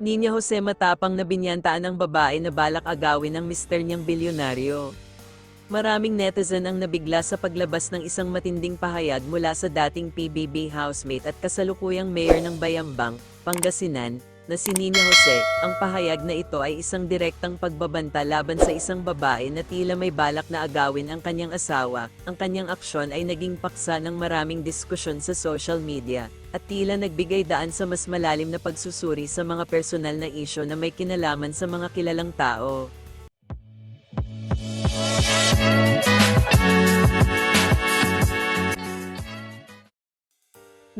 Ninya Jose matapang na binyantaan ng babae na balak agawin ng mister niyang bilyonaryo. Maraming netizen ang nabigla sa paglabas ng isang matinding pahayag mula sa dating PBB housemate at kasalukuyang mayor ng Bayambang, Pangasinan, na si Nina Jose. Ang pahayag na ito ay isang direktang pagbabanta laban sa isang babae na tila may balak na agawin ang kanyang asawa. Ang kanyang aksyon ay naging paksa ng maraming diskusyon sa social media at tila nagbigay daan sa mas malalim na pagsusuri sa mga personal na isyo na may kinalaman sa mga kilalang tao.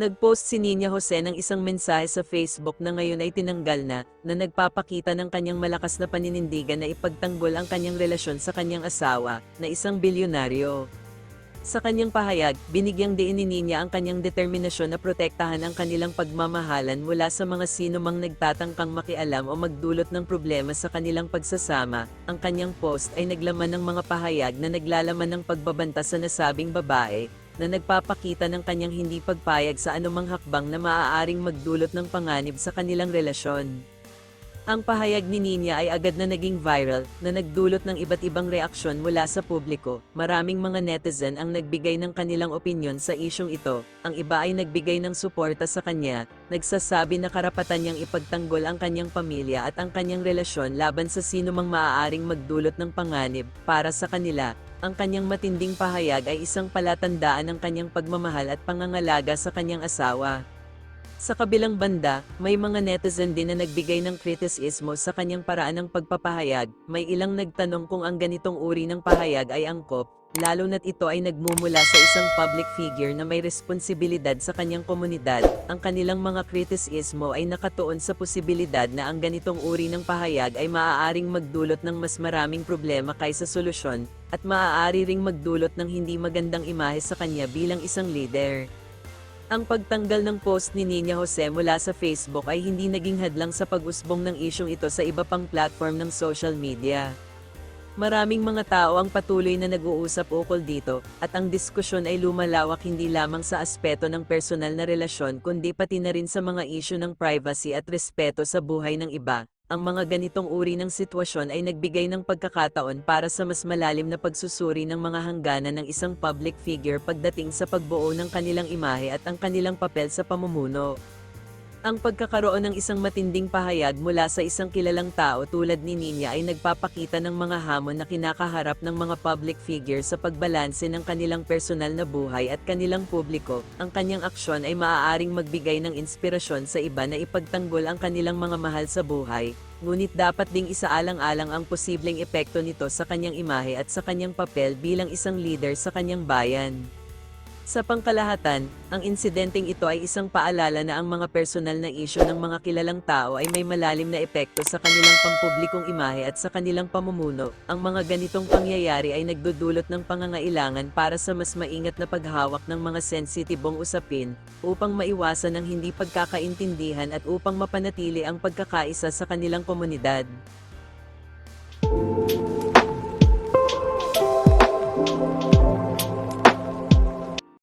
Nagpost si Nina Jose ng isang mensahe sa Facebook na ngayon ay tinanggal na, na nagpapakita ng kanyang malakas na paninindigan na ipagtanggol ang kanyang relasyon sa kanyang asawa, na isang bilyonaryo. Sa kanyang pahayag, binigyang diin ni Nina ang kanyang determinasyon na protektahan ang kanilang pagmamahalan mula sa mga sino mang nagtatangkang makialam o magdulot ng problema sa kanilang pagsasama. Ang kanyang post ay naglaman ng mga pahayag na naglalaman ng pagbabanta sa nasabing babae, na nagpapakita ng kanyang hindi pagpayag sa anumang hakbang na maaaring magdulot ng panganib sa kanilang relasyon. Ang pahayag ni Nina ay agad na naging viral, na nagdulot ng iba't ibang reaksyon mula sa publiko. Maraming mga netizen ang nagbigay ng kanilang opinyon sa isyong ito. Ang iba ay nagbigay ng suporta sa kanya, nagsasabi na karapatan niyang ipagtanggol ang kanyang pamilya at ang kanyang relasyon laban sa sino mang maaaring magdulot ng panganib para sa kanila. Ang kanyang matinding pahayag ay isang palatandaan ng kanyang pagmamahal at pangangalaga sa kanyang asawa. Sa kabilang banda, may mga netizen din na nagbigay ng kritisismo sa kanyang paraan ng pagpapahayag. May ilang nagtanong kung ang ganitong uri ng pahayag ay angkop, lalo na't ito ay nagmumula sa isang public figure na may responsibilidad sa kanyang komunidad. Ang kanilang mga kritisismo ay nakatuon sa posibilidad na ang ganitong uri ng pahayag ay maaaring magdulot ng mas maraming problema kaysa solusyon, at maaari ring magdulot ng hindi magandang imahe sa kanya bilang isang leader. Ang pagtanggal ng post ni Nina Jose mula sa Facebook ay hindi naging hadlang sa pag-usbong ng isyong ito sa iba pang platform ng social media. Maraming mga tao ang patuloy na nag-uusap ukol dito, at ang diskusyon ay lumalawak hindi lamang sa aspeto ng personal na relasyon kundi pati na rin sa mga isyu ng privacy at respeto sa buhay ng iba. Ang mga ganitong uri ng sitwasyon ay nagbigay ng pagkakataon para sa mas malalim na pagsusuri ng mga hangganan ng isang public figure pagdating sa pagbuo ng kanilang imahe at ang kanilang papel sa pamumuno. Ang pagkakaroon ng isang matinding pahayag mula sa isang kilalang tao tulad ni Nina ay nagpapakita ng mga hamon na kinakaharap ng mga public figure sa pagbalanse ng kanilang personal na buhay at kanilang publiko. Ang kanyang aksyon ay maaaring magbigay ng inspirasyon sa iba na ipagtanggol ang kanilang mga mahal sa buhay, ngunit dapat ding isaalang-alang ang posibleng epekto nito sa kanyang imahe at sa kanyang papel bilang isang leader sa kanyang bayan. Sa pangkalahatan, ang insidenteng ito ay isang paalala na ang mga personal na isyo ng mga kilalang tao ay may malalim na epekto sa kanilang pampublikong imahe at sa kanilang pamumuno. Ang mga ganitong pangyayari ay nagdudulot ng pangangailangan para sa mas maingat na paghawak ng mga sensitibong usapin, upang maiwasan ang hindi pagkakaintindihan at upang mapanatili ang pagkakaisa sa kanilang komunidad.